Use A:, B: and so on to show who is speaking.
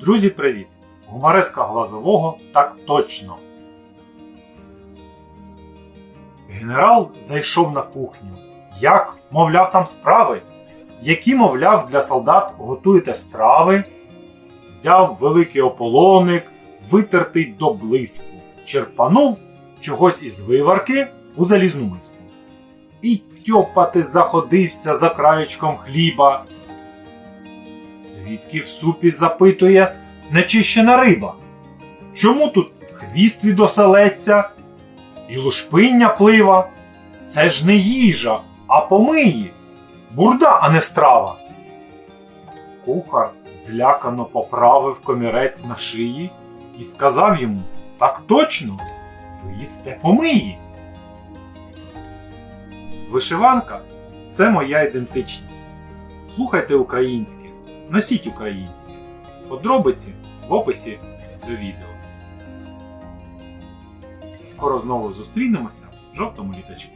A: Друзі, привіт! Гумареска глазового так точно. Генерал зайшов на кухню. Як, мовляв, там справи? Які, мовляв, для солдат готуєте страви? Взяв великий ополоник, витертий до блиску, черпанув чогось із виварки у залізну миску. І тьопати заходився за краєчком хліба. Звідки в супі запитує нечищена риба? Чому тут хвіст від оселедця і лушпиння плива? Це ж не їжа, а помиї. Бурда, а не страва. Кухар злякано поправив комірець на шиї і сказав йому так точно, ви їсте помиї. Вишиванка це моя ідентичність. Слухайте українське, носіть українці. Подробиці в описі до відео. Скоро знову зустрінемося в жовтому літачку.